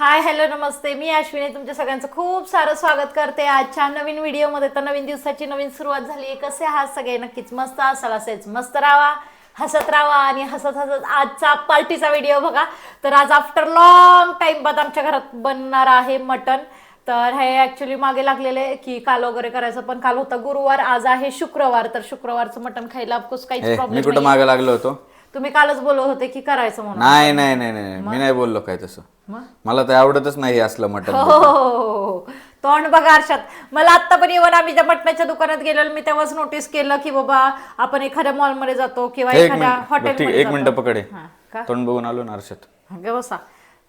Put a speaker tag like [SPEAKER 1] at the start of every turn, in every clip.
[SPEAKER 1] Hi hello नमस्ते. मी अश्विनी. तुमच्या सगळ्यांचं खूप सारं स्वागत करते. आजच्या नवीन व्हिडिओमध्ये तर नवीन दिवसाची नवीन सुरुवात झाली कसे आहात सगळे? नक्कीच मस्त असाल असेच. मस्त राहा हसत राहा आणि हसत हसत आजचा पार्टीचा व्हिडिओ बघा. तर आज आफ्टर लॉंग टाइम बाद आमच्या घरात बनणार आहे मटन तर हे ऍक्च्युली मागे लागलेले की काल वगैरे करायचं पण काल होता गुरुवार. आज आहे शुक्रवार. तर शुक्रवारचं मटन खायला ऑफकोर्स
[SPEAKER 2] ए,
[SPEAKER 1] काहीच प्रॉब्लेम
[SPEAKER 2] मागे लागलो होतो?
[SPEAKER 1] तुम्ही कालच बोलत होते की करायचं म्हणून.
[SPEAKER 2] नाही नाही नाही नाही मी नाही बोललो काय तसं.
[SPEAKER 1] मग?
[SPEAKER 2] मला तर आवडतच नाही असलं मटण
[SPEAKER 1] हो, हो, हो, हो. तोंड बघा आरशात मला आता पण येऊन आम्ही ज्या मटणाच्या दुकानात गेलेलो मी तेव्हाच नोटीस केलं की बाबा आपण एखाद्या मॉलमध्ये जातो किंवा
[SPEAKER 2] एक
[SPEAKER 1] एखाद्या
[SPEAKER 2] मिनिट बरं, ठीक
[SPEAKER 1] हॉटेल
[SPEAKER 2] एक मिनिट पकडे.
[SPEAKER 1] हा, का?
[SPEAKER 2] तोंड बघून आलो ना आरशात
[SPEAKER 1] बसा.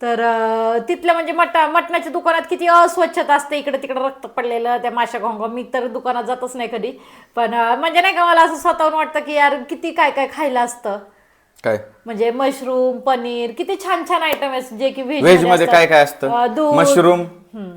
[SPEAKER 1] तर अं, तिथलं म्हणजे मट मटणाच्या दुकानात किती अस्वच्छता असते इकडे तिकडे रक्त पडलेलं त्या माशा घोंग मी तर दुकानात जातच नाही कधी. पण अं, म्हणजे नाही का मला असं स्वतःहून वाटतं की यार किती काय काय खायला असतं.
[SPEAKER 2] काय?
[SPEAKER 1] म्हणजे मशरूम पनीर किती छान छान आयटम आहेत जे की
[SPEAKER 2] व्हेजमध्ये काय काय असतं? मशरूम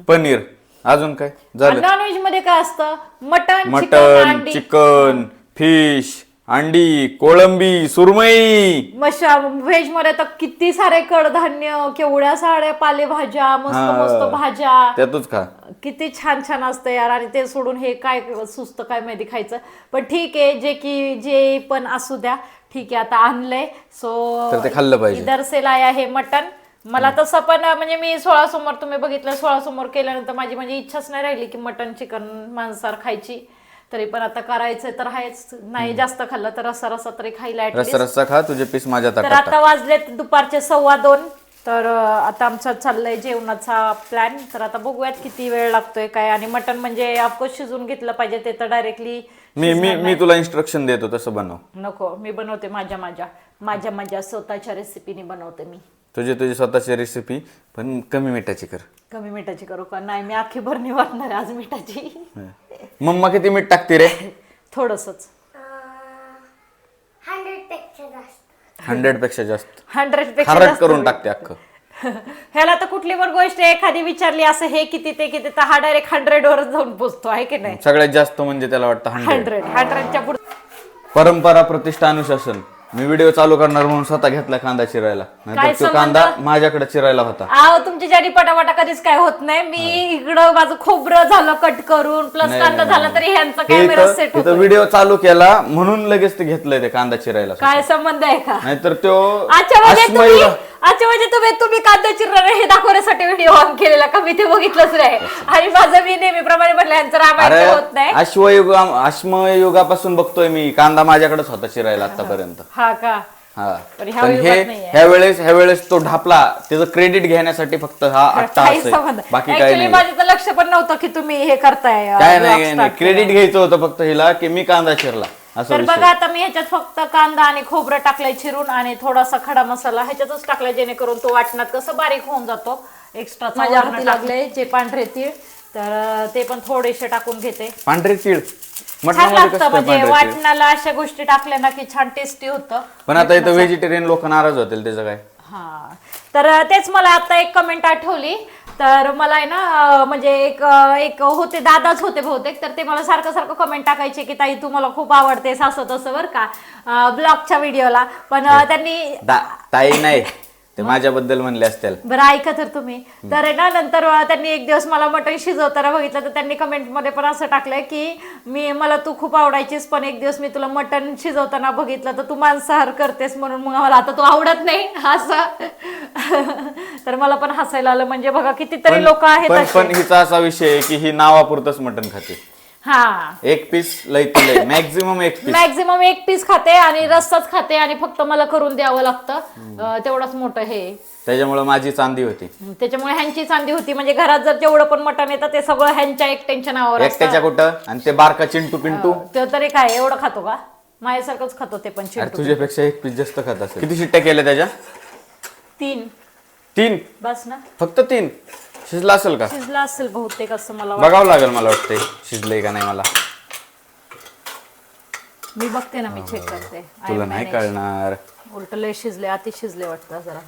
[SPEAKER 2] पनीर. अजून काय? झालं.
[SPEAKER 1] नॉन व्हेजमध्ये काय असतं? मटन
[SPEAKER 2] मटन चिकन फिश अंडी कोळंबी सुरमई.
[SPEAKER 1] मशा व्हेजमध्ये तर किती सारे कडधान्य केवढ्या साड्या पालेभाज्या मस्त
[SPEAKER 2] हा.
[SPEAKER 1] मस्त भाज्या.
[SPEAKER 2] त्यातच खा.
[SPEAKER 1] किती छान छान असतं यार. आणि ते सोडून हे काय सुस्त काय माहिती खायचं. पण ठीक आहे जे की जे पण असू द्या. ठीक आहे आता आणलंय. सो
[SPEAKER 2] तर ते खाल्लं पाहिजे.
[SPEAKER 1] इधर से लाया हे मटन. मला तसं पण म्हणजे मी सोळा समोर तुम्ही बघितलं सोळा समोर केल्यानंतर माझी म्हणजे इच्छाच नाही राहिली की मटन चिकन मांसार खायची. तरी पण आता करायचंय तर आहेच. नाही जास्त खाल्लं तर रसा रसा तरी खायला at
[SPEAKER 2] रस्सा रस्सा खा तुझे पीस माझ्या
[SPEAKER 1] तर
[SPEAKER 2] ताटात
[SPEAKER 1] आता वाजलेत दुपारचे सव्वा दोन. तर अं, आता आमचा चाललंय जेवणाचा प्लॅन तर आता बघूयात किती वेळ लागतोय काय. आणि मटन म्हणजे ऑफकोर्स शिजून घेतलं पाहिजे ते तर डायरेक्टली
[SPEAKER 2] मी मी मी तुला इन्स्ट्रक्शन देतो तसं बनव.
[SPEAKER 1] नको मी बनवते माझ्या माझ्या माझ्या माझ्या स्वतःच्या रेसिपीने बनवते मी.
[SPEAKER 2] तुझी तुझी स्वतःची रेसिपी पण कमी मिठाची कर.
[SPEAKER 1] कमी मिठाची करू का? नाही मी अख्खी भरणी वाटणार आहे आज मिठाची.
[SPEAKER 2] मम्मा किती मीठ टाकते रे?
[SPEAKER 1] थोडसच.
[SPEAKER 3] हंड्रेडपेक्षा जास्त.
[SPEAKER 2] हंड्रेडपेक्षा जास्त.
[SPEAKER 1] हंड्रेडपेक्षा
[SPEAKER 2] खारट
[SPEAKER 1] जास्त
[SPEAKER 2] करून. टाकते अख्खं.
[SPEAKER 1] ह्याला तर कुठली पण गोष्ट एखादी विचारली असं हे किती ते किती तर हा डायरेक्ट हंड्रेड वरच जाऊन पोचतो आहे की नाही?
[SPEAKER 2] सगळ्यात जास्त म्हणजे त्याला वाटतं हंड्रेड
[SPEAKER 1] हंड्रेड हंड्रेडच्या पुढे.
[SPEAKER 2] परंपरा प्रतिष्ठा अनुशासन. मी व्हिडिओ चालू करणार म्हणून स्वतः घेतला कांदा चिरायला.
[SPEAKER 1] काय
[SPEAKER 2] तो
[SPEAKER 1] संबंध?
[SPEAKER 2] कांदा माझ्याकडे चिरायला होता.
[SPEAKER 1] आहो तुमच्या जाडी पटापटा कधीच काय होत नाही. मी इकडं माझं खोबरं झालं कट करून प्लस
[SPEAKER 2] नाही,
[SPEAKER 1] कांदा
[SPEAKER 2] नाही,
[SPEAKER 1] झाला
[SPEAKER 2] नाही.
[SPEAKER 1] तरी ह्यांचा
[SPEAKER 2] हे
[SPEAKER 1] कॅमेरा
[SPEAKER 2] इथं-
[SPEAKER 1] सेट
[SPEAKER 2] इथं
[SPEAKER 1] होतो
[SPEAKER 2] व्हिडिओ चालू केला म्हणून लगेच ते घेतलंय ते कांदा चिरायला
[SPEAKER 1] काय संबंध आहे का?
[SPEAKER 2] नाहीतर तो
[SPEAKER 1] अच्छा म्हणजे तुम्ही अच्छा म्हणजे तुम्ही तुम्ही कांदा चिरणार हे दाखवण्यासाठी व्हिडिओ ऑन केलेला का? मी ते बघितलंच नाही. आणि माझं मी नेहमीप्रमाणे म्हटलं यांचं रामायण होत नाही.
[SPEAKER 2] अश्वयुगा अश्मयुगापासून बघतोय मी. कांदा माझ्याकडेच होता चिरायला आतापर्यंत
[SPEAKER 1] हा का?
[SPEAKER 2] हा.
[SPEAKER 1] पण ह्या
[SPEAKER 2] पण
[SPEAKER 1] युगात नाहीये.
[SPEAKER 2] ह्या वेळेस ह्या वेळेस तो ढापला त्याचं क्रेडिट घेण्यासाठी फक्त हा आत्ता
[SPEAKER 1] काही
[SPEAKER 2] असेल.
[SPEAKER 1] संबंध
[SPEAKER 2] बाकी काय
[SPEAKER 1] ऍक्च्युली
[SPEAKER 2] नाही
[SPEAKER 1] माझं तर लक्ष पण नव्हतं की तुम्ही हे करताय अं,
[SPEAKER 2] काय
[SPEAKER 1] vlog
[SPEAKER 2] नाही क्रेडिट. घ्यायचं होतं फक्त हिला की मी कांदा चिरला असं
[SPEAKER 1] तर
[SPEAKER 2] विषय.
[SPEAKER 1] बघा आता मी ह्याच्यात फक्त कांदा आणि खोबरं टाकलंय चिरून आणि थोडासा खडा मसाला ह्याच्यातच टाकलाय जेणेकरून तो वाटणात कसं बारीक होऊन जातो. एक्स्ट्रा माझ्या हाती लागले जे पांढरे तीळ. तर अं, ते पण थोडेसे टाकून घेते.
[SPEAKER 2] पांढरे तीळ?
[SPEAKER 1] छान
[SPEAKER 2] मटणामध्ये
[SPEAKER 1] लागतं
[SPEAKER 2] कसं काय
[SPEAKER 1] म्हणजे
[SPEAKER 2] पांढरे तीळ?
[SPEAKER 1] वाटणाला अशा गोष्टी टाकल्या ना की छान टेस्टी होतं.
[SPEAKER 2] पण आता इथं व्हेजिटेरियन लोक नाराज होतील त्याचं काय?
[SPEAKER 1] हा. तर अं, तेच मला आता एक कमेंट आठवली. तर मला आहे ना म्हणजे एक एक होते दादाच होते बहुतेक तर ते मला सारखं सारखं कमेंट टाकायचे की ताई तू मला खूप आवडतेस असं तसं बरं का ब्लॉगच्या व्हिडिओला पण त्यांनी
[SPEAKER 2] ताई नाही. ते माझ्याबद्दल म्हणले असतील.
[SPEAKER 1] बरं ऐका तर तुम्ही. तर आहे ना नंतर त्यांनी एक दिवस मला मटण शिजवताना बघितलं तर त्यांनी कमेंटमध्ये पण असं टाकलंय की मी मला तू खूप आवडायचीस पण एक दिवस मी तुला मटण शिजवताना बघितलं तर तू मांसाहार करतेस म्हणून मग मला आता तू आवडत नाही. असं. तर मला पण हसायला आलं. म्हणजे बघा कितीतरी लोक आहेत
[SPEAKER 2] पण
[SPEAKER 1] असे.
[SPEAKER 2] पण हिचा असा विषय आहे की ही नावापुरतच मटण खाते.
[SPEAKER 1] हा.
[SPEAKER 2] एक पीस लय लय मॅक्झिमम एक पीस
[SPEAKER 1] मॅक्झिमम एक पीस खाते आणि रस्साच खाते आणि फक्त मला करून द्यावं लागतं. अं, तेवढंच मोठं हे.
[SPEAKER 2] त्याच्यामुळे माझी चांदी होती.
[SPEAKER 1] त्याच्यामुळे ह्यांची चांदी होती. म्हणजे घरात जर जेवढं पण मटण येतं ते सगळं ह्यांच्या एकट्यांच्या नावावर असतं.
[SPEAKER 2] एकट्याच्या कुठं? आणि ते बारका चिंटू पिंटू?
[SPEAKER 1] ते तरी काय एवढं खातो का? माझ्यासारखंच खातो ते पण
[SPEAKER 2] अरे
[SPEAKER 1] चिंटू
[SPEAKER 2] तुझ्यापेक्षा एक पीस जास्त खात असेल. किती शिट्ट्या केल्या त्याच्या?
[SPEAKER 1] तीन.
[SPEAKER 2] तीन?
[SPEAKER 1] बस ना.
[SPEAKER 2] फक्त तीन? शिजला असेल का?
[SPEAKER 1] शिजला असेल बहुतेक असं मला वाटतं.
[SPEAKER 2] बघावं लागेल मला वाटतंय शिजलंय का नाही मला.
[SPEAKER 1] मी बघते ना मी चेक करते.
[SPEAKER 2] तुला नाही कळणार.
[SPEAKER 1] उलट लय शिजले अति शिजले वाटतं जरा.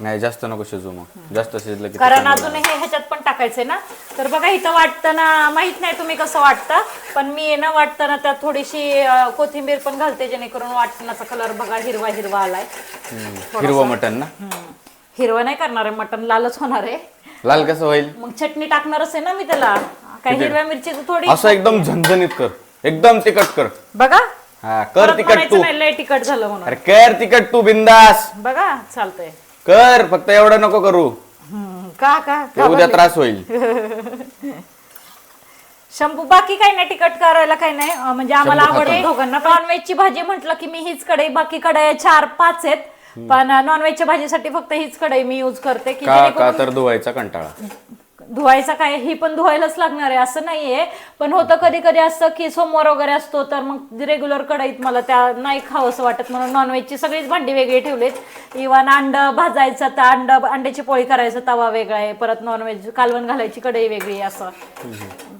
[SPEAKER 2] नाही जास्त नको शिजू मग. जास्त शिजलं की
[SPEAKER 1] कारण अजून हे ह्याच्यात पण टाकायचंय ना. तर बघा इथं वाटतं ना माहीत नाही तुम्ही कसं वाटतं पण मी आहे ना वाटतं ना त्यात थोडीशी अं, कोथिंबीर पण घालते जेणेकरून वाटणाचा कलर बघा हिरवा हिरवा आलाय.
[SPEAKER 2] हिरवं मटण ना?
[SPEAKER 1] हिरवं नाही करणार आहे मटण लालच होणार आहे.
[SPEAKER 2] लाल कसं होईल?
[SPEAKER 1] मग चटणी टाकणारच आहे ना मी त्याला. काय? हिरव्या मिरचीचं थोडी
[SPEAKER 2] असं एकदम झणझणीत कर. एकदम तिखट कर.
[SPEAKER 1] बघा.
[SPEAKER 2] हा कर
[SPEAKER 1] परत
[SPEAKER 2] तिखट
[SPEAKER 1] म्हणायचं
[SPEAKER 2] तू
[SPEAKER 1] नाही लय तिखट झालं म्हणून.
[SPEAKER 2] अरे कर तिखट तू बिंदास.
[SPEAKER 1] बघा चालतंय.
[SPEAKER 2] कर फक्त एवढं नको करू.
[SPEAKER 1] हम्म, का का
[SPEAKER 2] ते उद्या? त्रास होईल.
[SPEAKER 1] शंभू बाकी काही नाही तिखट करायला काही नाही. अं, म्हणजे आम्हाला
[SPEAKER 2] शंभू
[SPEAKER 1] आवडते. दोघांना नॉनव्हेजची भाजी म्हटलं की मी हीच कढई बाकी कढई चार पाच आहेत. पण नॉनव्हेजच्या भाजीसाठी फक्त हीच कढई मी यूज करते की
[SPEAKER 2] का का
[SPEAKER 1] जेणेकरून
[SPEAKER 2] तर धुवायचा कंटाळा.
[SPEAKER 1] धुवायचा काय? ही पण धुवायलाच लागणार आहे असं नाहीये. पण होतं कधी कधी असतं की सोमवार वगैरे असतो तर मग रेग्युलर कढईत मला त्या नाही खावं असं वाटत. म्हणून नॉनव्हेजची सगळीच भांडी वेगळी ठेवलीत. इव्हन अंड भाजायचं तर अंड अंड्याची पोळी करायचा तवा वेगळा आहे. परत नॉनव्हेज कालवण घालायची कढई वेगळी असं.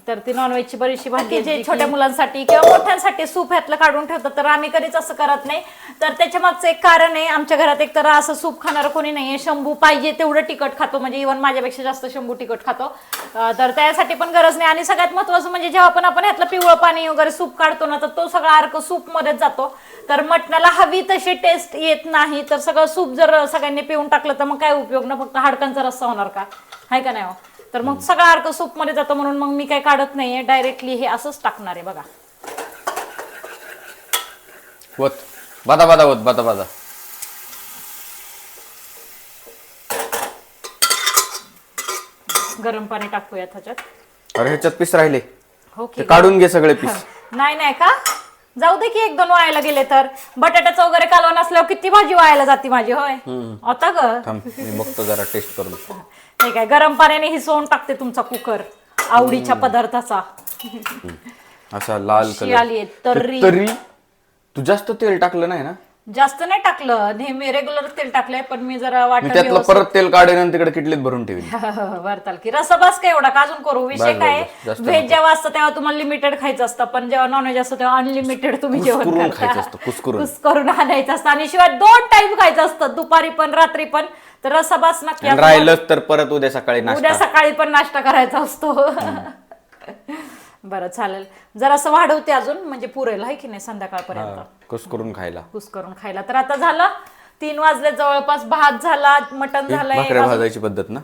[SPEAKER 1] तर ती नॉनव्हेजची बरीचशी भांडी जे छोट्या मुलांसाठी किंवा मोठ्यांसाठी सूप ह्यातलं काढून ठेवतात तर आम्ही कधीच असं करत नाही. तर त्याच्या मागचं एक कारण आहे आमच्या घरात एक तर असं सूप खाणारं कोणी नाहीये. शंभू पाहिजे तेवढं तिखट खातो. म्हणजे इव्हन माझ्यापेक्षा जास्त शंभू तिखट खातो. अं, तर त्यासाठी पण गरज नाही. आणि सगळ्यात महत्वाचं म्हणजे जेव्हा पण आपण ह्यातलं पिवळं पाणी वगैरे सूप काढतो ना तर तो सगळा अर्क सूप मध्येच जातो. तर मटणाला हवी तशी टेस्ट येत नाही. तर सगळं सूप जर सगळ्यांनी पिऊन टाकलं तर मग काय उपयोग ना? फक्त हाडकांचा रस्सा होणार का? हाय का नाही हो? तर मग सगळा अर्क सूपमध्ये जातो म्हणून मग मी काय काढत नाहीये. डायरेक्टली हे असंच टाकणार आहे बघा.
[SPEAKER 2] वत. बादा बादा वत. बादा बादा.
[SPEAKER 1] गरम पाणी टाकूया त्याच्यात
[SPEAKER 2] अरे ह्याच्यात पीस राहिले.
[SPEAKER 1] हो
[SPEAKER 2] ते
[SPEAKER 1] की.
[SPEAKER 2] काढून घे सगळे पीस.
[SPEAKER 1] नाही नाही का? जाऊ दे की एक दोन वायाला गेले तर. बटाट्याचं वगैरे कालवण असल्यावर किती भाजी वायाला जाते माझी होय? आता ग.
[SPEAKER 2] थांब मी बघतो जरा टेस्ट करून.
[SPEAKER 1] हे काय गरम पाण्याने हिसवून टाकते तुमचा कुकर आवडीच्या पदार्थाचा.
[SPEAKER 2] असा लाल कलर.
[SPEAKER 1] आलीये, तर्री.
[SPEAKER 2] तरी तू जास्त तेल टाकलं नाही ना?
[SPEAKER 1] जास्त नाही टाकलं. नेहमी रेग्युलर तेल टाकलंय पण मी जरा
[SPEAKER 2] मी
[SPEAKER 1] वाटत
[SPEAKER 2] त्यातलं परत तेल काढेन आणि तिकडे किटलीत भरून ठेवीन.
[SPEAKER 1] वरताल की. रसबास काय एवढा का अजून करू? विषय
[SPEAKER 2] बस,
[SPEAKER 1] काय?
[SPEAKER 2] बस, जास्त
[SPEAKER 1] व्हेज जेव्हा असतं तेव्हा तुम्हाला लिमिटेड खायचं असतं पण जेव्हा नॉनव्हेज असतं तेव्हा अनलिमिटेड तुम्ही जेवण
[SPEAKER 2] कुस्करून
[SPEAKER 1] करता.
[SPEAKER 2] खायचं असतं, कुस्करून.
[SPEAKER 1] कुस्करून आणायचं असतं. आणि शिवाय दोन टाइम खायचं असतं दुपारी पण रात्री पण. तर रसबास नक्की
[SPEAKER 2] आणि
[SPEAKER 1] आपण
[SPEAKER 2] राहिलंच तर परत उद्या सकाळी
[SPEAKER 1] उद्या
[SPEAKER 2] नाश्ता
[SPEAKER 1] सकाळी पण नाश्ता करायचा असतो. बरं चालेल. जर असं वाढवते अजून म्हणजे पुरेल आहे की नाही संध्याकाळपर्यंत?
[SPEAKER 2] कुस करून खायला.
[SPEAKER 1] कुस करून खायला. तर आता झालं तीन वाजले जवळपास भात झाला मटण
[SPEAKER 2] ही
[SPEAKER 1] झालंय
[SPEAKER 2] भाकऱ्या भाजायची पद्धत ना?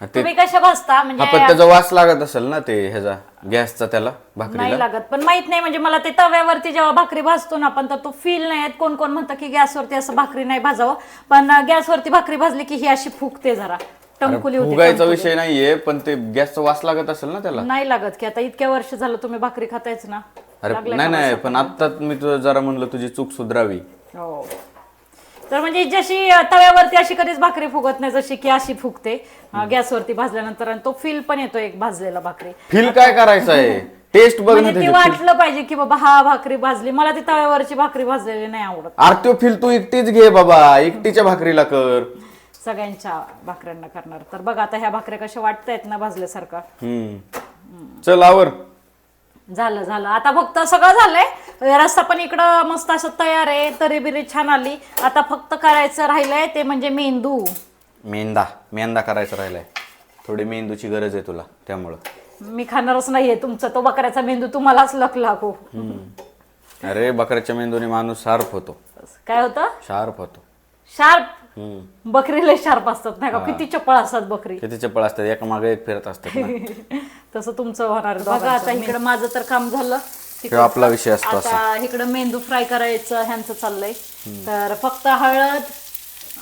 [SPEAKER 2] हा, ते
[SPEAKER 1] तुम्ही कशा भाजता?
[SPEAKER 2] हा पण
[SPEAKER 1] म्हणजे
[SPEAKER 2] त्याचा वास लागत असेल ना ते ह्याचा गॅसचा त्याला
[SPEAKER 1] नाही
[SPEAKER 2] भाकरीला
[SPEAKER 1] लागत. पण माहीत नाही म्हणजे मला ते तव्यावरती जेव्हा भाकरी भाजतो ना आपण तर तो फील नाही येत. कोण कोण म्हणतं की गॅसवरती असं भाकरी नाही भाजावं. पण गॅसवरती भाकरी भाजली की ही अशी फुगते जरा. टंकुली होते टंकुली.
[SPEAKER 2] विषय नाहीये पण ते गॅसचा वास लागत असेल ना त्याला?
[SPEAKER 1] नाही लागत की आता इतक्या वर्ष झालं तुम्ही भाकरी खातायच ना.
[SPEAKER 2] अरे
[SPEAKER 1] लागलंय
[SPEAKER 2] नाही
[SPEAKER 1] का
[SPEAKER 2] नाही
[SPEAKER 1] वास?
[SPEAKER 2] पण आता मी तुझं जरा म्हणलं तुझी चूक सुधरावी.
[SPEAKER 1] हो. तर म्हणजे जशी अ, तव्यावरती अशी कधीच भाकरी फुगत नाही जशी की अशी फुगते. अ, गॅसवरती भाजल्यानंतर आणि तो फील पण येतो एक भाजलेला भाकरी.
[SPEAKER 2] फील काय करायचं आहे टेस्ट बघ ना
[SPEAKER 1] म्हणजे ते
[SPEAKER 2] त्याची
[SPEAKER 1] वाटलं पाहिजे की बाबा हा भाकरी भाजली. मला ती तव्यावरची भाकरी भाजलेली नाही आवडत.
[SPEAKER 2] आरतीओ फील तू एकटीच घे बाबा एकटीच्या भाकरीला कर.
[SPEAKER 1] सगळ्यांच्या भाकऱ्यांना करणार. तर बघा आता ह्या भाकऱ्या कशा वाटतायत ना भाजल्यासारखं.
[SPEAKER 2] हम्म. चल आवर.
[SPEAKER 1] झालं झालं. आता फक्त सगळं झालंय. रस्ता पण इकडं मस्त असं तयार आहे तरी बिरी छान आली. आता फक्त करायचं राहिलंय ते म्हणजे मेंदू.
[SPEAKER 2] मेंदा मेंदा करायचा राहिलाय. थोडी मेंदूची गरज आहे तुला त्यामुळं.
[SPEAKER 1] मी खाणारच नाहीये तुमचा तो बकऱ्याचा मेंदू तुम्हालाच लक लागू
[SPEAKER 2] अरे बकऱ्याच्या मेंदूने माणूस शार्प होतो.
[SPEAKER 1] काय होतं?
[SPEAKER 2] शार्प होतो.
[SPEAKER 1] शार्प?
[SPEAKER 2] हम्म.
[SPEAKER 1] बकरी लय शार्प असतात नाही का? किती चपळ असतात बकरी.
[SPEAKER 2] किती चपळ असतात एका मागे एक फिरत असतात ना.
[SPEAKER 1] तसं तुमचं होणार बघा आता इकडं माझं तर काम झालं.
[SPEAKER 2] आपला विषय असतो असा.
[SPEAKER 1] आता इकडं मेंदू फ्राय करायचं ह्यांचं चाललंय. तर फक्त हळद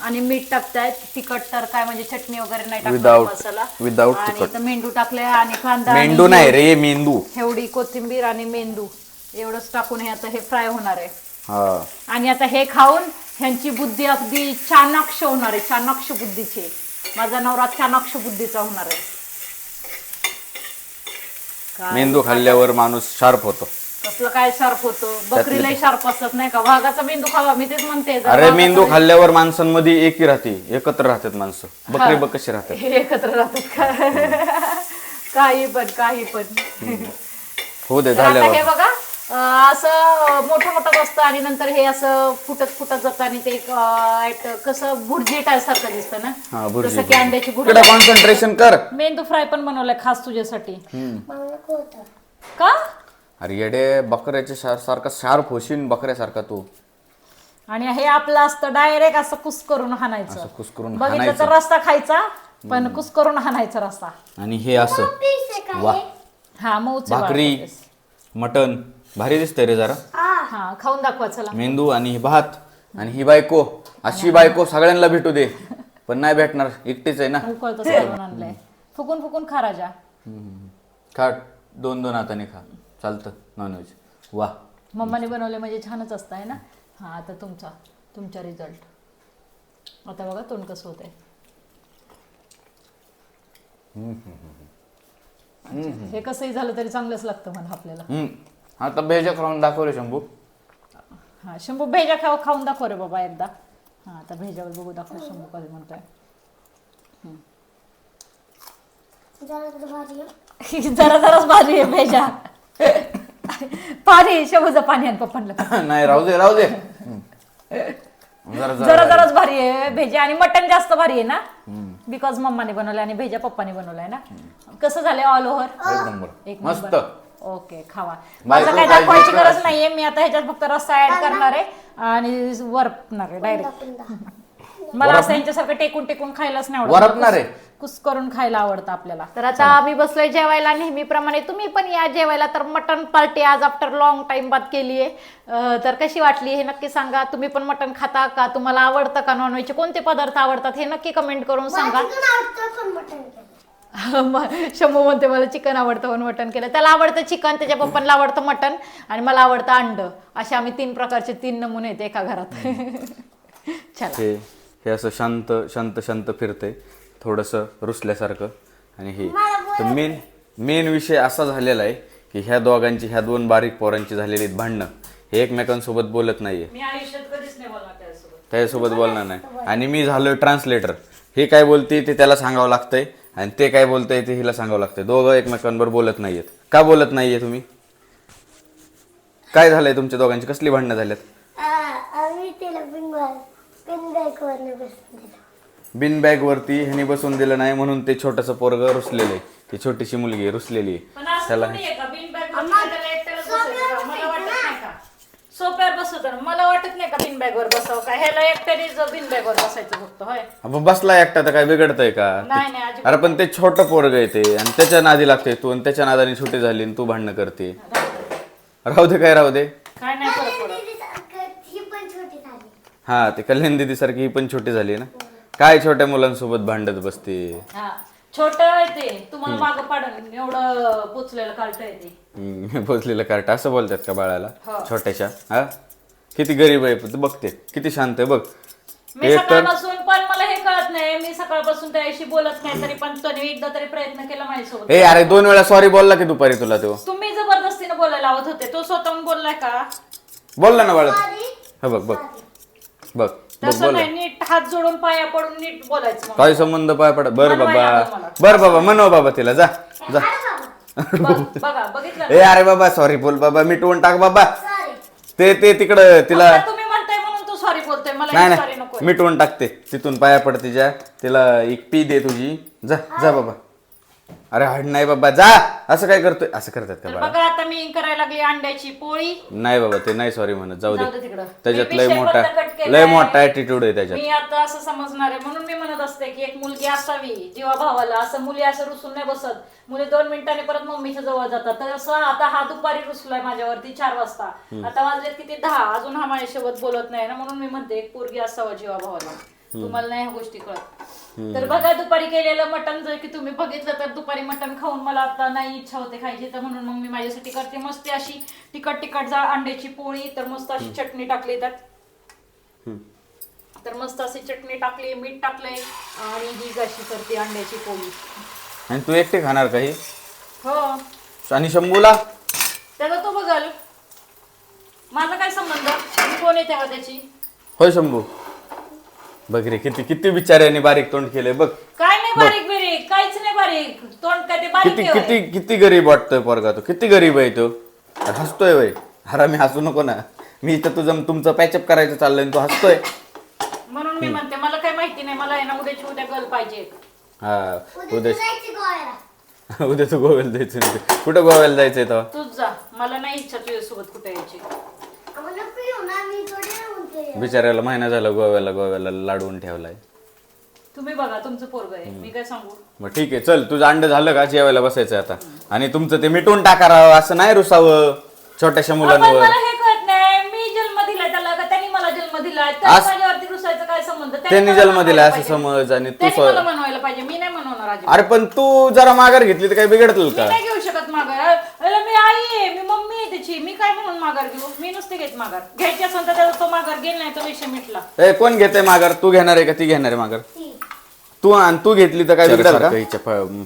[SPEAKER 1] आणि मीठ टाकतायत. तिखट तर काय म्हणजे चटणी वगैरे नाही
[SPEAKER 2] Without-
[SPEAKER 1] मसाला. आणि
[SPEAKER 2] तिखट.
[SPEAKER 1] मेंदू टाकले आणि कांदा
[SPEAKER 2] मेंदू नाही रे मेंदू.
[SPEAKER 1] एवढी कोथिंबीर आणि मेंदू. एवढंच टाकून हे आता हे फ्राय होणार आहे.
[SPEAKER 2] हा.
[SPEAKER 1] आणि आता हे खाऊन ह्यांची बुद्धी अगदी चाणाक्ष होणार आहे चाणाक्ष बुद्धीची. माझा नवरा चाणाक्ष बुद्धीचा होणार आहे. काय
[SPEAKER 2] मेंदू खाल्ल्यावर माणूस शार्प होतो.
[SPEAKER 1] कसलं काय शार्प होतो? बकरी लय शार्प असतात नाही का? वाघाचा मेंदू खावा मी तेच म्हणते. जर
[SPEAKER 2] अरे
[SPEAKER 1] वाघाचा
[SPEAKER 2] मेंदू खाल्ल्यावर माणसांमध्ये एकी राहते एकत्र राहतात माणसं. बकरी बघ कशी राहतात
[SPEAKER 1] हे एकत्र राहतात का? काही पण काही पण.
[SPEAKER 2] हो दे
[SPEAKER 1] तर आता हे
[SPEAKER 2] झाल्यावर
[SPEAKER 1] बघा असं मोठं मोठं असतं आणि नंतर हे असं फुटत फुटत जातं आणि ते एक, कसं भुर्जी सारखं दिसतं
[SPEAKER 2] हा
[SPEAKER 1] ना
[SPEAKER 2] भुर्जी
[SPEAKER 1] जसं की अंड्याची भुर्जी.
[SPEAKER 2] कॉन्सन्ट्रेशन कर.
[SPEAKER 1] मेंदू फ्राय पण बनवलाय खास तुझ्यासाठी. का?
[SPEAKER 2] अरे येडे बकऱ्याच्या शार सारखा शार्प होशील बकऱ्यासारखा तू.
[SPEAKER 1] आणि हे आपलं असतं डायरेक्ट असं कुस करून हाणायचं.
[SPEAKER 2] असं कुस्करून
[SPEAKER 1] बघितलं तर
[SPEAKER 2] हाणायचं.
[SPEAKER 1] रस्ता खायचा पण कुस करून हाणायचा रस्ता.
[SPEAKER 2] आणि हे असं.
[SPEAKER 3] पीस आहे का
[SPEAKER 2] वा.
[SPEAKER 3] हे?
[SPEAKER 1] हा मऊचे
[SPEAKER 2] भाकरी. मटन भारी दिसतंय रे जरा.
[SPEAKER 3] हा.
[SPEAKER 1] हा खाऊन दाखवा चला.
[SPEAKER 2] मेंदू आणि ही भात आणि ही बायको. अशी बायको सगळ्यांना भेटू दे. पण नाही भेटणार एकटीच आहे ना.
[SPEAKER 1] उकळतं करून आणलंय. फुकून फुकून खा राजा.
[SPEAKER 2] हम्म. खा दोन दोन हाताने खा. चालतं नॉनव्हेज वा.
[SPEAKER 1] मम्माने बनवले म्हणजे छानच असतं आहे ना? हा आता तुमचा तुमचा रिझल्ट आता बघा तोंड कसं होतंय. हे कसंही झालं तरी चांगलंच लागतं म्हणा आपल्याला.
[SPEAKER 2] हम्म. आता भेजा खाऊन दाखव रे शंभू.
[SPEAKER 1] हा शंभू भेजा खाऊ खाऊन दाखव रे बाबा एकदा. हा आता भेजावर बघू दाखव शंभू कधी म्हणतोय.
[SPEAKER 3] जरा तर भारी आहे.
[SPEAKER 1] जरा जराच भाजी आहे भेजा पाणी शंभूचं पाणी आणि पप्पांना.
[SPEAKER 2] नाही राहू दे राहू दे. हम्म. जरा
[SPEAKER 1] जरा
[SPEAKER 2] जरा
[SPEAKER 1] जराच भारी आहे भेजा आणि मटन जास्त भारी आहे ना? बिकॉज मम्माने बनवलंय आणि भेजा पप्पाने बनवलंय ना? कसं झालंय ऑल ओव्हर
[SPEAKER 2] एक नंबर.
[SPEAKER 1] एक
[SPEAKER 2] मस्त.
[SPEAKER 1] नंबर. ओके खावा. माझं काय दाखवायची गरज. नाहीये मी आता ह्याच्यात फक्त रस्सा ऍड करणार आहे आणि वरपणार आहे डायरेक्ट. मला असं यांच्यासारखं टेकून टेकून खायलाच नाही
[SPEAKER 2] वरपणार आहे?
[SPEAKER 1] कुस- करून खायला आवडतं आपल्याला. तर आता आम्ही बसलोय जेवायला नेहमीप्रमाणे. तुम्ही पण या जेवायला. तर मटन पार्टी आज आफ्टर लॉंग टाइम बाद केली आहे तर कशी वाटली हे नक्की सांगा. तुम्ही पण मटन खाता का? तुम्हाला आवडतं का नॉनव्हेजचे कोणते पदार्थ आवडतात हे नक्की कमेंट करून सांगा.
[SPEAKER 3] मला चिकन आवडतं पण मटण केलं
[SPEAKER 1] मग शंभू म्हणते मला चिकन आवडतं म्हणून मटन केलं. त्याला आवडतं चिकन त्याच्या पप्पांना आवडतं मटन आणि मला आवडतं अंड. असे आम्ही तीन प्रकारचे तीन नमुने आहेत एका घरात. चला.
[SPEAKER 2] हे हे असं शांत शांत शांत फिरते थोडंसं रुसल्यासारखं. आणि हे तर मेन मेन विषय असा झालेला आहे की ह्या दोघांची ह्या दोन बारीक पोरांची झालेली आहेत भांडणं. हे एकमेकांसोबत बोलत नाहीये.
[SPEAKER 1] मी आयुष्यात कधीच नाही बोलणार त्यासोबत
[SPEAKER 2] त्याच्यासोबत बोलणार नाही. आणि मी झालोय ट्रान्सलेटर हे काय बोलते ते त्याला सांगावं लागतंय. आणि ते काय बोलतंय ते हिला सांगावं लागतंय. दोघं एकमेकांबरोबर बोलत नाहीयेत. का बोलत नाहीये तुम्ही? काय झालंय तुमच्या दोघांची? कसली भांडणं झाल्यात? बिन बॅग वरती ह्याने बसून दिलं नाही म्हणून ते छोटस पोरग रुसलेलं आहे. ती छोटीशी मुलगी रुसलेली आहे. त्याला
[SPEAKER 1] कोणी आहे का? बिन बॅग वर त्याला एकट्यालाच बसायचं का? मला वाटत नाही का सोप्यावर बसवतो. मला वाटत नाही का बिन बॅग वर बसावं का ह्याला एकट्यानेच बिन बॅग वर बसायचं फक्त होय?
[SPEAKER 2] अब बसला एकटा तर काय बिघडतंय का?
[SPEAKER 1] नाही नाही अजिबात
[SPEAKER 2] अरे पण ते छोटं पोरग आहे ते. आणि त्याच्या नादी लागते तू आणि त्याच्या नादाने छोटी झाली आणि तू भांडणं करते. राहू दे काय राहू दे.
[SPEAKER 1] काय नाही फरक पडत
[SPEAKER 3] दीदीसारखं ही पण छोटी झाली.
[SPEAKER 2] हा ते कल्याण दिदी सारखी ही पण छोटी झाली ना? काय छोट्या मुलांसोबत भांडत बसते?
[SPEAKER 1] हा. छोट आहे ते. तुम्हाला मागं पाडून एवढं पोचलेलं कार्ट आहे ते.
[SPEAKER 2] हम्म, पोचलेलं कार्ट असं बोलतात का बाळाला?
[SPEAKER 1] हो.
[SPEAKER 2] छोट्याशा. हा? किती गरीब आहे तू बघते किती शांत आहे बघ.
[SPEAKER 1] मी
[SPEAKER 2] एक तर
[SPEAKER 1] सकाळपासून पण मला हे कळत नाही. मी सकाळपासून त्याशी बोलत नाही तरी पण त्याने एकदा तरी प्रयत्न केला माझ्यासोबत.
[SPEAKER 2] ए अरे दोन वेळा सॉरी बोलला की दुपारी तुला तो.
[SPEAKER 1] तुम्ही जबरदस्तीने बोलायला लावत होते. तो स्वतःहून बोललाय का?
[SPEAKER 2] बोलला ना बाळा. हा बघ बघ. बघ.
[SPEAKER 1] तसं
[SPEAKER 2] बोल.
[SPEAKER 1] नाही नीट हात जोडून पाया पडून नीट बोलायचं मग.
[SPEAKER 2] काय संबंध पाय पडा. बर
[SPEAKER 1] मनवायला
[SPEAKER 2] बाबा.
[SPEAKER 1] मला.
[SPEAKER 2] बर बाबा मनव बाबा तिला जा जा.
[SPEAKER 1] बघ- बघा बघितलं?
[SPEAKER 2] ए अरे बाबा सॉरी बोल बाबा मिटवून टाक बाबा.
[SPEAKER 3] सॉरी
[SPEAKER 2] ते ते तिकडं तिला
[SPEAKER 1] आता तुम्ही म्हणताय म्हणून तू सॉरी बोलतोय मला
[SPEAKER 2] नाही
[SPEAKER 1] सॉरी
[SPEAKER 2] नाही
[SPEAKER 1] नको
[SPEAKER 2] मिटवून टाकते. तिथून पाया पड तिच्या तिला एक पी दे तुझी. जा जा बाबा. अरे हड नाही बाबा जा. असं काय करतोय? असं करतात का
[SPEAKER 1] तर
[SPEAKER 2] बाळा?
[SPEAKER 1] बघा आता मी करायला लागली अंड्याची पोळी.
[SPEAKER 2] नाही बाबा ते नाही सॉरी म्हणत. जाऊ
[SPEAKER 1] जाऊ दे
[SPEAKER 2] दे
[SPEAKER 1] तिकडं.
[SPEAKER 2] त्याच्यात
[SPEAKER 1] मी
[SPEAKER 2] लय
[SPEAKER 1] विषय
[SPEAKER 2] मोठा
[SPEAKER 1] बंद कट केलाय.
[SPEAKER 2] लय मोठा ऍटिट्यूड आहे त्याच्यात.
[SPEAKER 1] मी आता असं समजणार आहे. म्हणून मी म्हणत असते की एक मुलगी असावी जीवा भावाला. असं मुली असं रुसून नाही बसत. मुली दोन मिनिटांनी परत मम्मीच्या जवळ जातात. तर असं आता हा दुपारी रुसलाय माझ्यावरती चार वाजता. आता वाजले किती? दहा. अजून हा माझ्यासोबत बोलत नाही ना. म्हणून मी म्हणते एक पोरगी असावा जीवा भावाला. तुम्हाला नाही ह्या गोष्टी कळत. तर बघा दुपारी केलेलं मटण जर की तुम्ही बघितलं तर दुपारी मटण खाऊन मला आता नाही इच्छा होते खायची तर म्हणून मग मी माझ्यासाठी करते मस्त अशी तिखट तिखट जाळ अंड्याची पोळी तर मस्त अशी चटणी टाकली त्यात. तर मस्त अशी चटणी टाकली मीठ टाकलंय आणि ही कशी करते अंड्याची पोळी.
[SPEAKER 2] आणि तू एकटे खाणार काही
[SPEAKER 1] हो?
[SPEAKER 2] आणि शंभूला?
[SPEAKER 1] त्याचा तो बघल. माझा काय संबंध? मी कोण तेव्हा त्याची?
[SPEAKER 2] होय शंभू. बघ रे किती किती बिचाऱ्याने बारीक तोंड केलंय बघ.
[SPEAKER 1] काय नाही बारीक बिरीक काहीच नाही बारीक. तोंड काय ते बारीक
[SPEAKER 2] किती
[SPEAKER 1] आहे होय.
[SPEAKER 2] किती किती गरीब वाटतोय पोरगा तो. किती गरीब आहे तो. अरे हसतोय वय अरे मी हसू नको ना. मी इथं तुझं तुमचं पॅचअप करायचं चाललंय आणि तू हसतोय.
[SPEAKER 1] म्हणून मी म्हणते मला काही माहिती नाही मला आहे ना उद्याची उद्या गल पाहिजे.
[SPEAKER 2] हा
[SPEAKER 3] उद्या
[SPEAKER 2] उद्या
[SPEAKER 3] तू गोव्याला.
[SPEAKER 2] उद्या तू गोव्याला जायचं नाही. कुठं गोव्याला जायचंय तेव्हा?
[SPEAKER 1] तूच जा. मला नाही इच्छा तुझ्यासोबत कुठे यायची.
[SPEAKER 2] बिचाऱ्याला महिना झाला गोव्याला गोव्याला लाडवून ठेवलाय.
[SPEAKER 1] तुम्ही बघा तुमचं पोरग आहे. मी काय सांगू?
[SPEAKER 2] मग ठीक आहे चल तुझं अंड झालं का? जेवायला बसायचं आता. आणि तुमचं ते मिटून टाका राव असं नाही रुसावं छोट्याशा
[SPEAKER 1] पण
[SPEAKER 2] मुलांवर.
[SPEAKER 1] मला हे कळत नाही. मी जन्म दिलाय त्याला का त्यांनी मला जन्म माझ्यावरती रुसायचा काय संबंध?
[SPEAKER 2] त्यांनी
[SPEAKER 1] मला
[SPEAKER 2] जन्म असं. समज आणि तू
[SPEAKER 1] त्यांनी
[SPEAKER 2] स्व-
[SPEAKER 1] मला म्हणवायला पाहिजे. मी नाही म्हणवणार अजिबात.
[SPEAKER 2] अरे पण तू जरा माघार घेतली तर काय बिघडतील
[SPEAKER 1] मी
[SPEAKER 2] का?
[SPEAKER 1] नाही घेऊ शकत मी आई आहे मी त्याची मी काय म्हणून माघार घेऊ? मी नुसते घेत माघार. घ्यायची असेल तर त्याचा तो माघार नाही तो विषय मिटला.
[SPEAKER 2] ए कोण घेते माघार? तू घेणार आहे का ती घेणार आहे माघार?
[SPEAKER 3] ती.
[SPEAKER 2] आणि तू घेतली तर काय बिघडल का? हिच्या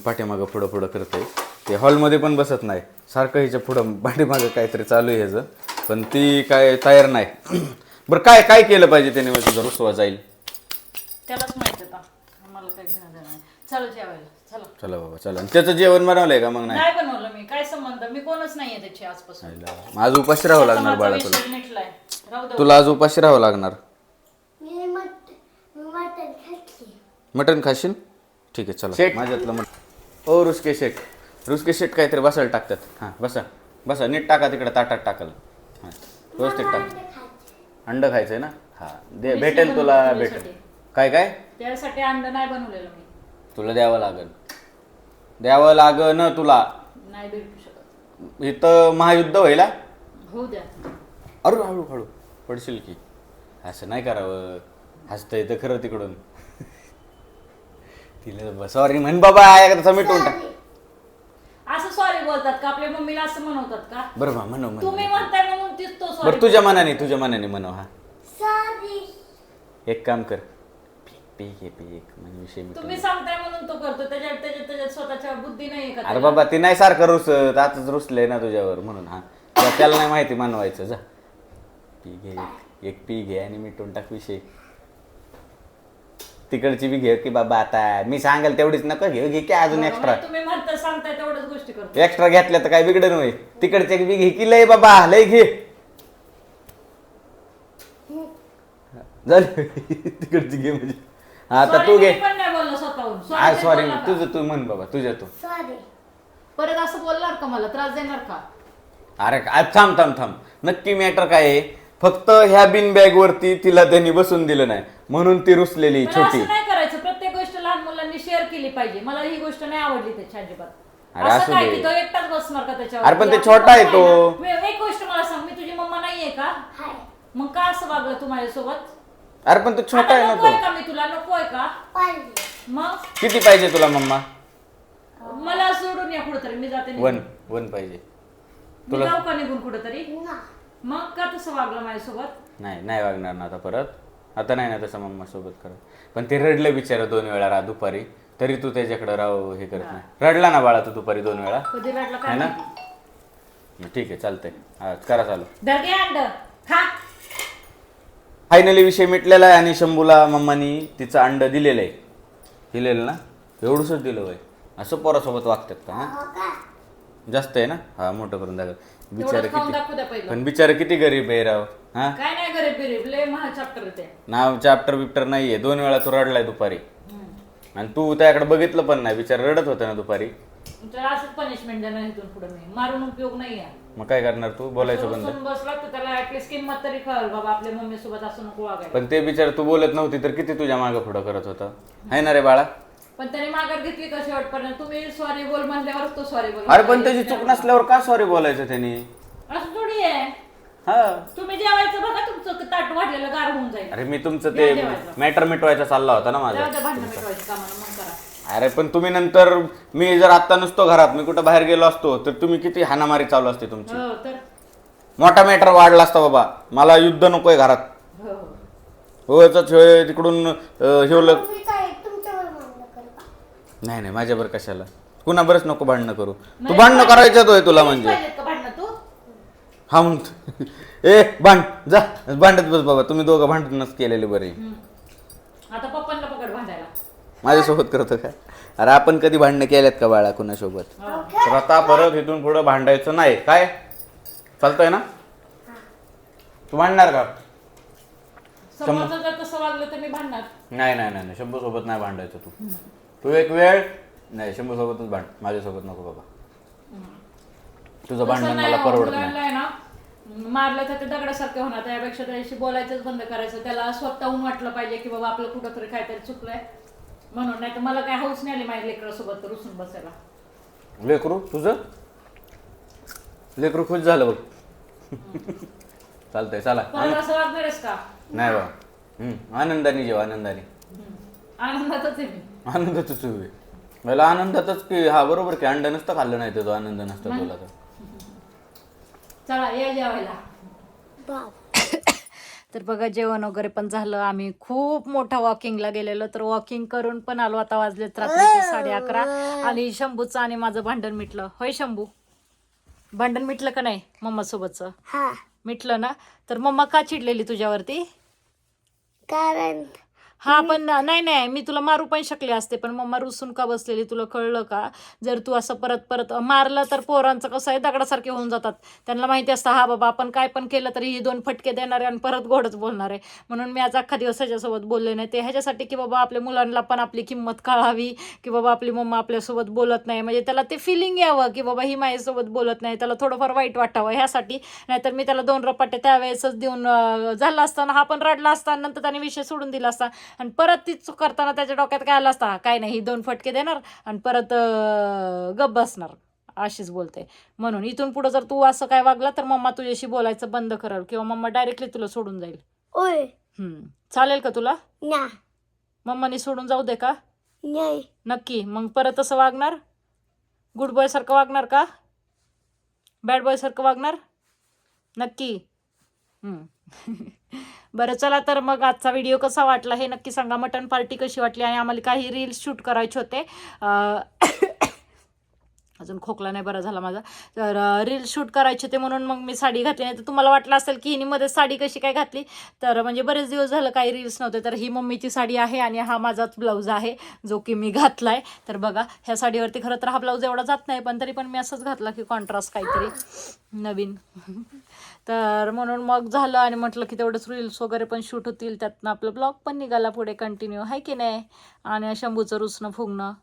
[SPEAKER 2] पाठीमागं पुढं पुढं करते ते हॉलमध्ये पण बसत नाही. सारखं हिच्या पुढं पाठीमागं काहीतरी चालू आहे ह्याचं. पण ती काय तयार नाही. बरं काय काय केलं पाहिजे त्याने? मग तुझा रुसवा जाईल.
[SPEAKER 1] त्यालाच माहीत आता. मला काय घेणं देणं नाही. चला जेवायला. चला.
[SPEAKER 2] चला बाबा चला. आणि त्याचं जेवण बनवलंय का मग नाही?
[SPEAKER 1] नाही बनवलं मी. काय संबंध? मी कोणच नाहीये त्याची आजपासून.
[SPEAKER 2] आज उपाशी राहावं लागणार
[SPEAKER 1] माझा
[SPEAKER 2] बाळा तुला.
[SPEAKER 1] विषय मिटलाय राहू दे.
[SPEAKER 2] तुला आज उपाशी राहावं लागणार.
[SPEAKER 3] मी मट मी मटण खाल्ली.
[SPEAKER 2] मटन खाशील? ठीक आहे चला. माझ्यातलं मट ओ रुसके शेट रुसके शेट काहीतरी बसायला टाकतात. हां बसा. बसा. नीट टाका तिकडे ताटात टाकल. हां व्यवस्थित टाक. अंड खायचंय. ना? हां. दे भेटेल तुला भेटेल. काय काय?
[SPEAKER 1] त्यासाठी अंड नाही बनवलेलं मी.
[SPEAKER 2] तुला द्यावं लागल. द्यावं तुला.
[SPEAKER 1] नाही भेटू शकत.
[SPEAKER 2] इथं महायुद्ध व्हायला?
[SPEAKER 1] होऊ द्या.
[SPEAKER 2] अरे हळू हळू. पडशील की. असं नाही करावं. हसतं येतं खरं तिकडून. तिला सॉरी म्हण बाबा एकदा मिटवून टाक.
[SPEAKER 1] असं सॉरी बोलतात का? आपल्या मम्मीला असं म्हणवतात का?
[SPEAKER 2] बरं बा म्हणव म्हणव.
[SPEAKER 1] तुम्ही म्हणताय म्हणून तीच तो सॉरी
[SPEAKER 2] बरं तुझ्या मनाने तुझ्या मनाने म्हणव हा.
[SPEAKER 3] सॉरी
[SPEAKER 2] एक काम कर. पीक पीक हे पीक म्हणजे विषय
[SPEAKER 1] तुम्ही सांगताय म्हणून तो करतो त्याच्यात त्याच्यात त्याच्यात स्वतःच्या बुद्धी नाही का
[SPEAKER 2] अरे बाबा ती नाही सारखं रुसत आताच रुसलंय ना तुझ्यावर म्हणून हा. त्याला नाही माहिती मानवायचं जा. पी घे एक- एक पी घे आणि मिटून टाक विषय. तिकडची बी घे की बाबा आता मी सांगाल तेवढीच नको घेऊ घे की अजून एक्स्ट्रा
[SPEAKER 1] तुम्ही म्हणता सांगताय तेवढ्याच गोष्टी करतो
[SPEAKER 2] एक्स्ट्रा घेतल्या तर काय बिघडन होय तिकडचे बी घे की लय बाबा लय घे. झालं. तिकडची घे म्हणजे. हा, आता तू घे.
[SPEAKER 1] पण नाही बोललो स्वतःहून. Sorry
[SPEAKER 2] सॉरी
[SPEAKER 1] का?
[SPEAKER 2] तुझं तू म्हण बाबा तुझ्या तू.
[SPEAKER 3] सॉरी
[SPEAKER 1] परत असं बोलणार का मला? त्रास देणार का?
[SPEAKER 2] अरे काय- थांब थांब थांब. नक्की मॅटर काय आहे? फक्त ह्या बिन बॅग वरती तिला त्यांनी बसून दिलं नाही. म्हणून ती रुसलेली
[SPEAKER 1] पण
[SPEAKER 2] छोटी.
[SPEAKER 1] असं नाही करायचं. प्रत्येक गोष्ट लहान मुलांनी शेअर केली पाहिजे. मला ही गोष्ट नाही आवडली त्याची अजिबात.
[SPEAKER 2] अरे
[SPEAKER 1] असं
[SPEAKER 2] असू
[SPEAKER 1] काय
[SPEAKER 2] दे.
[SPEAKER 1] की तो एकटाच बसणार का त्याच्यावर?
[SPEAKER 2] अरे पण ते छोटा आहे तो.
[SPEAKER 1] मी- एक गोष्ट मला सांग. मी तुझी मम्मा नाहीये का?
[SPEAKER 3] हाय.
[SPEAKER 1] मग का असं वागलं तू माझ्यासोबत?
[SPEAKER 2] अरे पण तो छोटा
[SPEAKER 1] आता
[SPEAKER 2] आहे ना तो.
[SPEAKER 1] का मी तुला? का?
[SPEAKER 3] पाहिजे.
[SPEAKER 1] मग?
[SPEAKER 2] किती पाहिजे तुला मम्मा?
[SPEAKER 1] मला सोडून या कुठेतरी मी जाते निघून.
[SPEAKER 2] वन वन पाहिजे.
[SPEAKER 1] मी
[SPEAKER 2] तुला-
[SPEAKER 1] जाऊ का निघून कुठेतरी?
[SPEAKER 3] ना.
[SPEAKER 1] मग का तसं वागलं माझ्यासोबत?
[SPEAKER 2] नाही नाही वागणार ना आता परत. आता नाही ना तसं मम्मा सोबत करत. पण ते रडलं बिचारा दोन वेळा रा दुपारी. तरी तू त्याच्याकडे राव हे करत नाही. रडला ना बाळा तू दुपारी दोन वेळा.
[SPEAKER 1] कधी रडला
[SPEAKER 2] है
[SPEAKER 1] काय
[SPEAKER 2] ना?
[SPEAKER 1] माहिती.
[SPEAKER 2] ठीक आहे चालतंय. हा करा चालू.
[SPEAKER 1] धर घे अंड. खा.
[SPEAKER 2] फायनली विषय मिटलेला आहे आणि शंभूला मम्मानी तिचं अंड दिलेलं आहे. दिलेलं ना? एवढंच दिलं वय. असं पोरासोबत वागतात का हा?
[SPEAKER 3] हो का?
[SPEAKER 2] जास्त आहे ना? हा मोठं करून दाखव बिचारे
[SPEAKER 1] खाऊन
[SPEAKER 2] किती
[SPEAKER 1] दाखवू द्या पहिलं.
[SPEAKER 2] पण बिचारे किती गरीब आहे राव हा?
[SPEAKER 1] काय नाही गरीब बिरीब लय महा चॅप्टर ते.
[SPEAKER 2] नाव चॅप्टर बिप्टर नाहीये. दोन वेळा तू रडलाय दुपारी. आणि तू त्याकडे बघितलं पण नाही. बिचार रडत होता ना दुपारी.
[SPEAKER 1] असंच पनिशमेंट देणार इथून पुढे मी. मारून उपयोग नाही आहे
[SPEAKER 2] मग काय करणार तू? बोलायचं बंद.
[SPEAKER 1] बसून बसला तर त्याला ऍटलीस्ट किंमत तरी कळल बाबा आपल्या मम्मी सोबत असं नको वागायला.
[SPEAKER 2] पण ते बिचार तू बोलत नव्हती तर किती तुझ्या मागं पुढं करत होता? आहे ना रे बाळा?
[SPEAKER 1] पण त्याने माघार घेतली का शेवटपर्यंत तुम्ही सॉरी बोल म्हणल्यावर तो सॉरी बोल
[SPEAKER 2] अरे पण त्याची चूक नसल्यावर का सॉरी बोलायचं त्यांनी?
[SPEAKER 1] असं थोडी आहे.
[SPEAKER 2] हा.
[SPEAKER 1] तुम्ही जेवायचं बघा तुमचं ताट वाढलेलं गार होऊन जाईल.
[SPEAKER 2] अरे मी तुमचं ते
[SPEAKER 1] जेवायचं.
[SPEAKER 2] मॅटर मिटवायचा चालला होता ना माझा.
[SPEAKER 1] भांडणं मिटवायची कामाला मग करा.
[SPEAKER 2] अरे पण तुम्ही नंतर मी जर आत्ता नसतो घरात मी कुठं बाहेर गेलो असतो तर तुम्ही किती हाणामारी चालू असते तुमची.
[SPEAKER 1] हो तर?
[SPEAKER 2] मोठा मॅटर वाढला असता बाबा. मला युद्ध नकोय घरात.
[SPEAKER 1] हो हो.
[SPEAKER 2] हो होय तिकडून अं, हेवलं
[SPEAKER 3] तुम्ही काय तुमच्यावर मान्य करू का?
[SPEAKER 2] नाही नाही माझ्यावर कशाला? कुणा बरंच नको भांडणं करू. तू भांडणं करायचं होय तुला म्हणजे.
[SPEAKER 1] पाहिजेत का भांडणं तू?
[SPEAKER 2] हा मग ए भांड जा. भांडत बस बाबा. तुम्ही दोघं भांडणच केलेले बरे.
[SPEAKER 1] हम्म. आता भांडायला
[SPEAKER 2] माझ्यासोबत करतो का? अरे आपण कधी भांडणं केल्यात का बाळा कुणासोबत. तर आता परत इथून पुढं भांडायचं नाही. काय? चालतंय ना? तू भांडणार का?
[SPEAKER 1] समोरचं जर तसं वागलं तर मी भांडणार.
[SPEAKER 2] नाही नाही नाही शंभू सोबत नाही भांडायचं तू. तू एक वेळ नाही शंभू सोबतच भांड. माझ्यासोबत नको बाबा. तुझं भांडण
[SPEAKER 1] नाही
[SPEAKER 2] मला
[SPEAKER 1] हो,
[SPEAKER 2] परवडत नाही.
[SPEAKER 1] ना मारलं तर ते दगडासारखं होणार. त्यापेक्षा त्याच्याशी बोलायचंच बंद करायचं. त्याला स्वतःहून वाटलं पाहिजे की बाबा आपलं कुठंतरी काहीतरी चुकलंय. म्हणून नाही तर मला काय हौस नाही आली माझ्या लेकरासोबत रुसून बसायला.
[SPEAKER 2] लेकरू तुझं? लेकरू खुश झालं बघ. चालतंय चला.
[SPEAKER 1] असं का?
[SPEAKER 2] नाही बा. हम्म, आनंदाने जेव आनंदाने.
[SPEAKER 1] हम्म. आनंदातच आहे मी.
[SPEAKER 2] आनंदातच उभे. मला आनंदातच की हा बरोबर की अंड नसतं खाल्लं नाही तर तो आनंद नसता तुला तर.
[SPEAKER 1] चला या जेवायला.
[SPEAKER 3] बाप.
[SPEAKER 1] तर बघा जेवण वगैरे पण झालं. आम्ही खूप मोठा वॉकिंगला गेलेलो. तर वॉकिंग करून पण आलो. आता वाजलेत रात्रीचे साडे अकरा. आणि शंभूचं आणि माझं भांडण मिटलं. होय शंभू? भांडण मिटलं का नाही मम्मा सोबतचं
[SPEAKER 3] हा.
[SPEAKER 1] मिटलं ना? तर मम्मा का चिडलेली तुझ्यावरती?
[SPEAKER 3] कारण
[SPEAKER 1] हा पण नाही नाही मी तुला मारू पण शकले असते पण मम्मा रुसून का बसलेली? तुला कळलं का? जर तू असं परत परत मारलं तर पोरांचं कसं आहे? दगडासारखे होऊन जातात. त्यांना माहिती असतं हा बाबा आपण काय पण केलं तरी ही दोन फटके देणार आहे आणि परत गोडच बोलणार. आहे म्हणून मी आज अख्खा दिवस ह्याच्यासोबत बोलले नाही. ते ह्याच्यासाठी की बाबा आपल्या मुलांना पण आपली किंमत कळावी की बाबा आपली मम्मा आपल्यासोबत बोलत नाही. म्हणजे त्याला ते फिलिंग यावं की बाबा ही माझ्यासोबत बोलत नाही. त्याला थोडंफार वाईट वाटावं ह्यासाठी. नाहीतर मी त्याला दोन रपाटे त्यावेळेसच देऊन झालं असताना हा पण रडला असता नंतर त्याने विषय सोडून दिला असता. आणि परत ती चूक करताना त्याच्या डोक्यात काय आलं असता? काय नाही ही दोन फटके देणार आणि परत अं, गप्प बसणार अशीच बोलते. म्हणून इथून पुढं जर तू असं काय वागला तर मम्मा तुझ्याशी बोलायचं बंद करल किंवा मम्मा डायरेक्टली तुला सोडून जाईल.
[SPEAKER 3] ओय.
[SPEAKER 1] हम्म. चालेल का तुला?
[SPEAKER 3] ना.
[SPEAKER 1] मम्मानी सोडून जाऊ दे का?
[SPEAKER 3] नाही.
[SPEAKER 1] नक्की. मग परत असं वागणार? गुड बॉय सारखं वागणार का? बॅड बॉय सारखं वागणार? नक्की. हम्म. बरं चला तर मग आजचा व्हिडिओ कसा वाटला हे नक्की सांगा. मटन पार्टी कशी वाटली आणि आम्हाला काही रील्स शूट करायचे होते. अजून खोकला नाही बरा झाला माझा. तर रील शूट करायचे होते म्हणून मग मी साडी घातली नाही. तर तुम्हाला वाटलं असेल की हिने मध्ये साडी कशी काय घातली? तर म्हणजे बरेच दिवस झालं काही रील्स नव्हते. तर ही मम्मीची साडी आहे आणि हा माझाच ब्लाऊज आहे जो की मी घातला आहे तर बघा ह्या साडीवरती खरं तर हा ब्लाऊज एवढा जात नाही पण तरी पण मी असंच घातला की कॉन्ट्रास्ट काहीतरी नवीन. तर म्हणून मग झालं आणि म्हटलं की तेवढंच रील्स वगैरे पण शूट होतील. त्यातनं आपलं ब्लॉग पण निघाला पुढे कंटिन्यू आहे की नाही? आणि शंभूचं रुसणं फुगणं.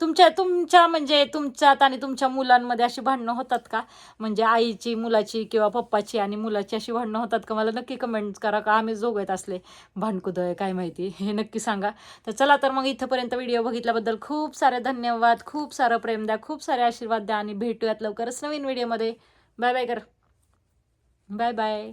[SPEAKER 1] तुमच्या तुमच्या म्हणजे तुमच्यात आणि तुमच्या मुलांमध्ये अशी भांडणं होतात का? म्हणजे आईची मुलाची किंवा पप्पाची आणि मुलाची अशी भांडणं होतात का? मला नक्की कमेंट करा का? आम्ही जोगत असले भांडकुदय काय माहिती? हे नक्की सांगा. तर चला तर मग इथंपर्यंत व्हिडिओ बघितल्याबद्दल खूप सारे धन्यवाद खूप सारं प्रेम द्या खूप सारे आशीर्वाद द्या आणि भेटूयात लवकरच नवीन व्हिडिओमध्ये बाय बाय कर. Bye bye